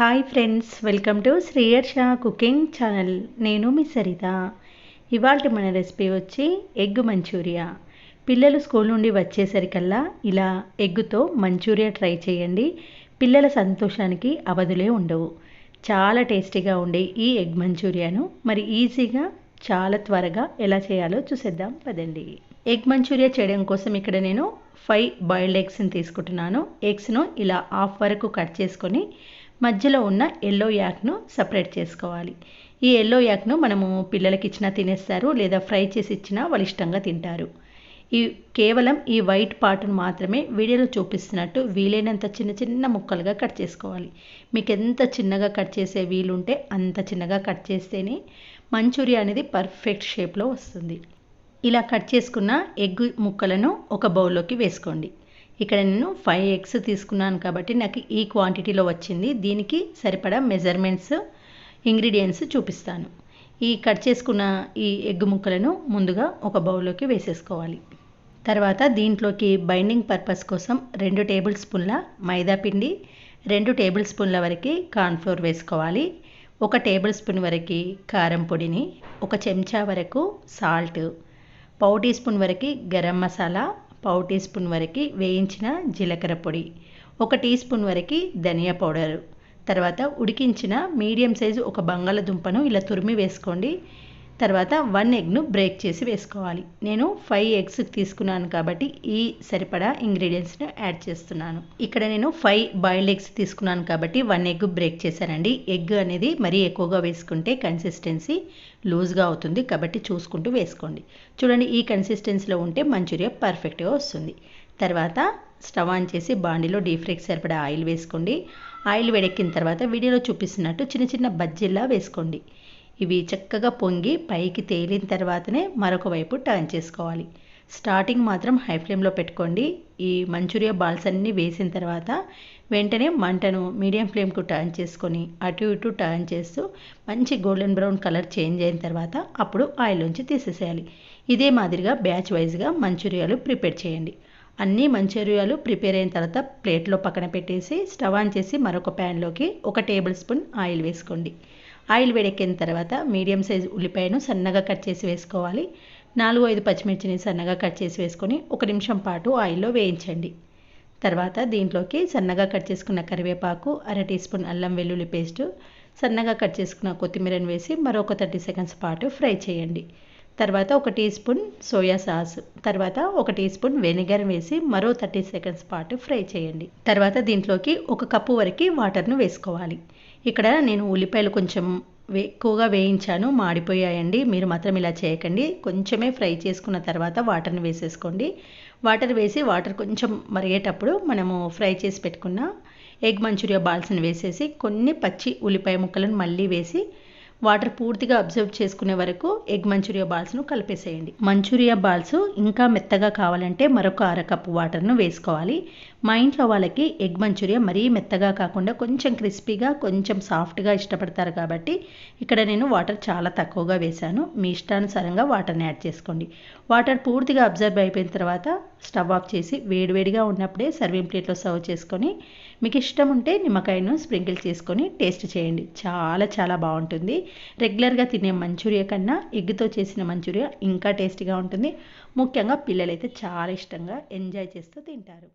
Hi friends welcome to Sriyarsha cooking channel నేను మీ సరిత. ఇవాళ మన రెసిపీ వచ్చి ఎగ్ మంచూరియా. పిల్లలు స్కూల్ నుండి వచ్చేసరికల్లా ఇలా ఎగ్గుతో మంచూరియా ట్రై చేయండి. పిల్లల సంతోషానికి అవధులే ఉండవు. చాలా టేస్టీగా ఉండే ఈ ఎగ్ మంచూరియాను మరి ఈజీగా చాలా త్వరగా ఎలా చేయాలో చూసేద్దాం పదండి. ఎగ్ మంచూరియా చేయడం కోసం ఇక్కడ నేను ఫైవ్ బాయిల్డ్ ఎగ్స్ని తీసుకుంటున్నాను. ఎగ్స్ను ఇలా హాఫ్ వరకు కట్ చేసుకొని మధ్యలో ఉన్న ఎల్లో యాక్ను సపరేట్ చేసుకోవాలి. ఈ ఎల్లో యాక్ను మనము పిల్లలకి ఇచ్చినా తినేస్తారు లేదా ఫ్రై చేసి ఇచ్చినా వాళ్ళు ఇష్టంగా తింటారు. ఈ కేవలం ఈ వైట్ పార్ట్ను మాత్రమే వీడియోలో చూపిస్తున్నట్టు వీలైనంత చిన్న చిన్న ముక్కలుగా కట్ చేసుకోవాలి. మీకు ఎంత చిన్నగా కట్ చేసే వీలుంటే అంత చిన్నగా కట్ చేస్తేనే మంచూరియా అనేది పర్ఫెక్ట్ షేప్లో వస్తుంది. ఇలా కట్ చేసుకున్న ఎగ్ ముక్కలను ఒక బౌల్లోకి వేసుకోండి. ఇక్కడ నేను ఫైవ్ ఎగ్స్ తీసుకున్నాను కాబట్టి నాకు ఈ క్వాంటిటీలో వచ్చింది. దీనికి సరిపడా మెజర్మెంట్స్ ఇంగ్రీడియంట్స్ చూపిస్తాను. ఈ కట్ చేసుకున్న ఈ ఎగ్ ముక్కలను ముందుగా ఒక బౌల్లోకి వేసేసుకోవాలి. తర్వాత దీంట్లోకి బైండింగ్ పర్పస్ కోసం రెండు టేబుల్ స్పూన్ల మైదా పిండి రెండు టేబుల్ స్పూన్ల వరకు కార్న్ఫ్లోర్ వేసుకోవాలి. ఒక టేబుల్ స్పూన్ వరకు కారం పొడిని ఒక చెంచా వరకు సాల్ట్ పావు టీ స్పూన్ వరకు గరం మసాలా పావు టీ స్పూన్ వరకు వేయించిన జీలకర్ర పొడి ఒక టీ స్పూన్ వరకు ధనియా పౌడర్ తర్వాత ఉడికించిన మీడియం సైజు ఒక బంగాళదుంపను ఇలా తురిమి వేసుకోండి. తర్వాత వన్ ఎగ్ను బ్రేక్ చేసి వేసుకోవాలి. నేను ఫైవ్ ఎగ్స్ తీసుకున్నాను కాబట్టి ఈ సరిపడా ఇంగ్రీడియంట్స్ని యాడ్ చేస్తున్నాను. ఇక్కడ నేను ఫైవ్ బాయిల్డ్ ఎగ్స్ తీసుకున్నాను కాబట్టి వన్ ఎగ్ బ్రేక్ చేశానండి. ఎగ్ అనేది మరీ ఎక్కువగా వేసుకుంటే కన్సిస్టెన్సీ లూజ్గా అవుతుంది కాబట్టి చూసుకుంటూ వేసుకోండి. చూడండి ఈ కన్సిస్టెన్సీలో ఉంటే మంచూరియా పర్ఫెక్ట్గా వస్తుంది. తర్వాత స్టవ్ ఆన్ చేసి బాండిలో డీప్ ఫ్రైకి సరిపడా ఆయిల్ వేసుకోండి. ఆయిల్ వేడెక్కిన తర్వాత వీడియోలో చూపిస్తున్నట్టు చిన్న చిన్న బజ్జీల్లా వేసుకోండి. ఇవి చక్కగా పొంగి పైకి తేలిన తర్వాతనే మరొక వైపు టర్న్ చేసుకోవాలి. స్టార్టింగ్ మాత్రం హై ఫ్లేమ్లో పెట్టుకోండి. ఈ మంచూరియా బాల్స్ అన్నీ వేసిన తర్వాత వెంటనే మంటను మీడియం ఫ్లేమ్కు టర్న్ చేసుకొని అటు ఇటు టర్న్ చేస్తూ మంచి గోల్డెన్ బ్రౌన్ కలర్ చేంజ్ అయిన తర్వాత అప్పుడు ఆయిల్ నుంచి తీసేసేయాలి. ఇదే మాదిరిగా బ్యాచ్ వైజ్గా మంచూరియాలు ప్రిపేర్ చేయండి. అన్ని మంచూరియాలు ప్రిపేర్ అయిన తర్వాత ప్లేట్లో పక్కన పెట్టేసి స్టవ్ ఆన్ చేసి మరొక ప్యాన్లోకి ఒక టేబుల్ స్పూన్ ఆయిల్ వేసుకోండి. ఆయిల్ వేడెక్కిన తర్వాత మీడియం సైజ్ ఉల్లిపాయను సన్నగా కట్ చేసి వేసుకోవాలి. నాలుగు ఐదు పచ్చిమిర్చిని సన్నగా కట్ చేసి వేసుకొని ఒక నిమిషం పాటు ఆయిల్లో వేయించండి. తర్వాత దీంట్లోకి సన్నగా కట్ చేసుకున్న కరివేపాకు అర టీ స్పూన్ అల్లం వెల్లుల్లి పేస్టు సన్నగా కట్ చేసుకున్న కొత్తిమీరను వేసి మరొక థర్టీ సెకండ్స్ పాటు ఫ్రై చేయండి. తర్వాత ఒక టీ స్పూన్ సోయా సాస్ తర్వాత ఒక టీ స్పూన్ వెనిగర్ వేసి మరో థర్టీ సెకండ్స్ పాటు ఫ్రై చేయండి. తర్వాత దీంట్లోకి ఒక కప్పు వరకు వాటర్ను వేసుకోవాలి. ఇక్కడ నేను ఉల్లిపాయలు కొంచెం ఎక్కువగా వేయించాను మాడిపోయాయండి. మీరు మాత్రం ఇలా చేయకండి. కొంచెమే ఫ్రై చేసుకున్న తర్వాత వాటర్ని వేసేసుకోండి. వాటర్ వేసి వాటర్ కొంచెం మరిగేటప్పుడు మనము ఫ్రై చేసి పెట్టుకున్న ఎగ్ మంచూరియా బాల్స్ని వేసేసి కొన్ని పచ్చి ఉల్లిపాయ ముక్కలను మళ్ళీ వేసి వాటర్ పూర్తిగా అబ్జర్వ్ చేసుకునే వరకు ఎగ్ మంచూరియా బాల్స్ను కలిపేసేయండి. మంచూరియా బాల్స్ ఇంకా మెత్తగా కావాలంటే మరొక అరకప్పు వాటర్ను వేసుకోవాలి. మా ఇంట్లో వాళ్ళకి ఎగ్ మంచూరియా మరీ మెత్తగా కాకుండా కొంచెం క్రిస్పీగా కొంచెం సాఫ్ట్గా ఇష్టపడతారు కాబట్టి ఇక్కడ నేను వాటర్ చాలా తక్కువగా వేశాను. మీ ఇష్టానుసారంగా వాటర్ని యాడ్ చేసుకోండి. వాటర్ పూర్తిగా అబ్జర్వ్ అయిపోయిన తర్వాత స్టవ్ ఆఫ్ చేసి వేడివేడిగా ఉన్నప్పుడే సర్వింగ్ ప్లేట్లో సర్వ్ చేసుకొని మీకు ఇష్టం ఉంటే నిమ్మకాయను స్ప్రింకిల్ చేసుకొని టేస్ట్ చేయండి. చాలా చాలా బాగుంటుంది. రెగ్యులర్గా తినే మంచూరియా కన్నా ఎగ్తో చేసిన మంచూరియా ఇంకా టేస్టీగా ఉంటుంది. ముఖ్యంగా పిల్లలైతే చాలా ఇష్టంగా ఎంజాయ్ చేస్తూ తింటారు.